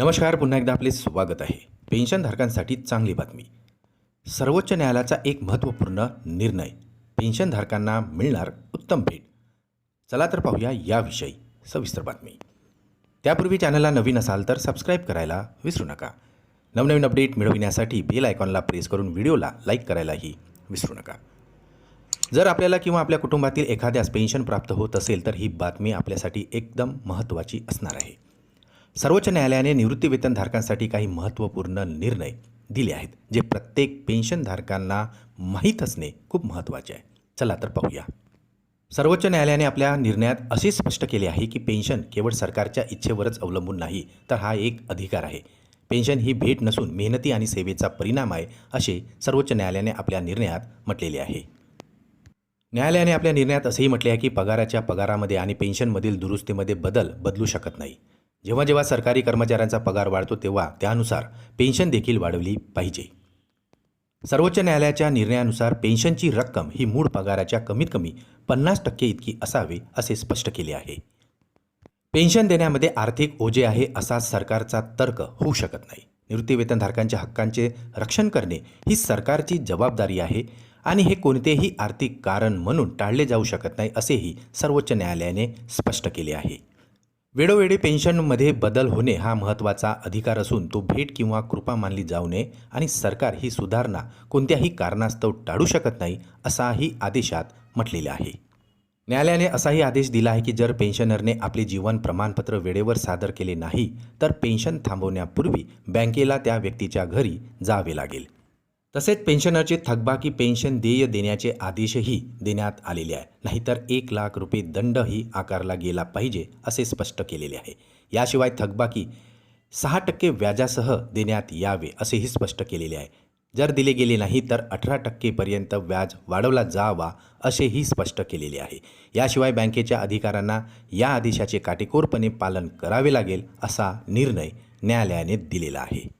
नमस्कार पुन्हा एकदा आपले स्वागत आहे. पेन्शनधारकांसाठी चांगली बातमी. सर्वोच्च न्यायालयाचा एक महत्त्वपूर्ण निर्णय. पेन्शनधारकांना मिळणार उत्तम भेट. चला तर पाहूया याविषयी सविस्तर बातमी. त्यापूर्वी चॅनलला नवीन असाल तर सबस्क्राईब करायला विसरू नका. नवनवीन अपडेट मिळविण्यासाठी बेल आयकॉनला प्रेस करून व्हिडिओला लाईक करायलाही विसरू नका. जर आपल्याला किंवा आपल्या कुटुंबातील एखाद्यास पेन्शन प्राप्त होत असेल तर ही बातमी आपल्यासाठी एकदम महत्त्वाची असणार आहे. सर्वोच्च न्यायालयाने निवृत्तीवेतनधारकांसाठी काही महत्त्वपूर्ण निर्णय दिले आहेत जे प्रत्येक पेन्शनधारकांना माहीत असणे खूप महत्त्वाचे आहे. चला तर पाहूया. सर्वोच्च न्यायालयाने आपल्या निर्णयात असे स्पष्ट केले आहे की पेन्शन केवळ सरकारच्या इच्छेवरच अवलंबून नाही तर हा एक अधिकार आहे. पेन्शन ही भेट नसून मेहनती आणि सेवेचा परिणाम आहे असे सर्वोच्च न्यायालयाने आपल्या निर्णयात म्हटलेले आहे. न्यायालयाने आपल्या निर्णयात असेही म्हटले आहे की पगाराच्या पगारामध्ये आणि पेन्शनमधील दुरुस्तीमध्ये बदल बदलू शकत नाही. जेव्हा जेव्हा सरकारी कर्मचाऱ्यांचा पगार वाढतो तेव्हा त्यानुसार पेन्शन देखील वाढवली पाहिजे. सर्वोच्च न्यायालयाच्या निर्णयानुसार पेन्शनची रक्कम ही मूळ पगाराच्या कमीत कमी पन्नास टक्के इतकी असावे असे स्पष्ट केले आहे. पेन्शन देण्यामध्ये आर्थिक ओझे आहे असा सरकारचा तर्क होऊ शकत नाही. निवृत्तीवेतनधारकांच्या हक्कांचे रक्षण करणे ही सरकारची जबाबदारी आहे आणि हे कोणतेही आर्थिक कारण म्हणून टाळले जाऊ शकत नाही असेही सर्वोच्च न्यायालयाने स्पष्ट केले आहे. वेळोवेळी पेन्शनमध्ये बदल होणे हा महत्त्वाचा अधिकार असून तो भेट किंवा कृपा मानली जाऊ नये आणि सरकार ही सुधारणा कोणत्याही कारणास्तव टाळू शकत नाही असाही आदेशात म्हटलेले आहे. न्यायालयाने असाही आदेश दिला आहे की जर पेन्शनरने आपले जीवन प्रमाणपत्र वेळेवर सादर केले नाही तर पेन्शन थांबवण्यापूर्वी बँकेला त्या व्यक्तीच्या घरी जावे लागेल. तसेच पेन्शनरचे थकबाकी पेन्शन देय देण्याचे आदेशही देण्यात आलेले आहे. नाहीतर एक लाख रुपये दंडही आकारला गेला पाहिजे असे स्पष्ट केलेले आहे. याशिवाय थकबाकी सहा टक्के व्याजासह देण्यात यावे असेही स्पष्ट केलेले आहे. जर दिले गेले नाही तर अठरा टक्केपर्यंत व्याज वाढवला जावा असेही स्पष्ट केलेले आहे. याशिवाय बँकेच्या अधिकाऱ्यांना या आदेशाचे काटेकोरपणे पालन करावे लागेल असा निर्णय न्यायालयाने दिलेला आहे.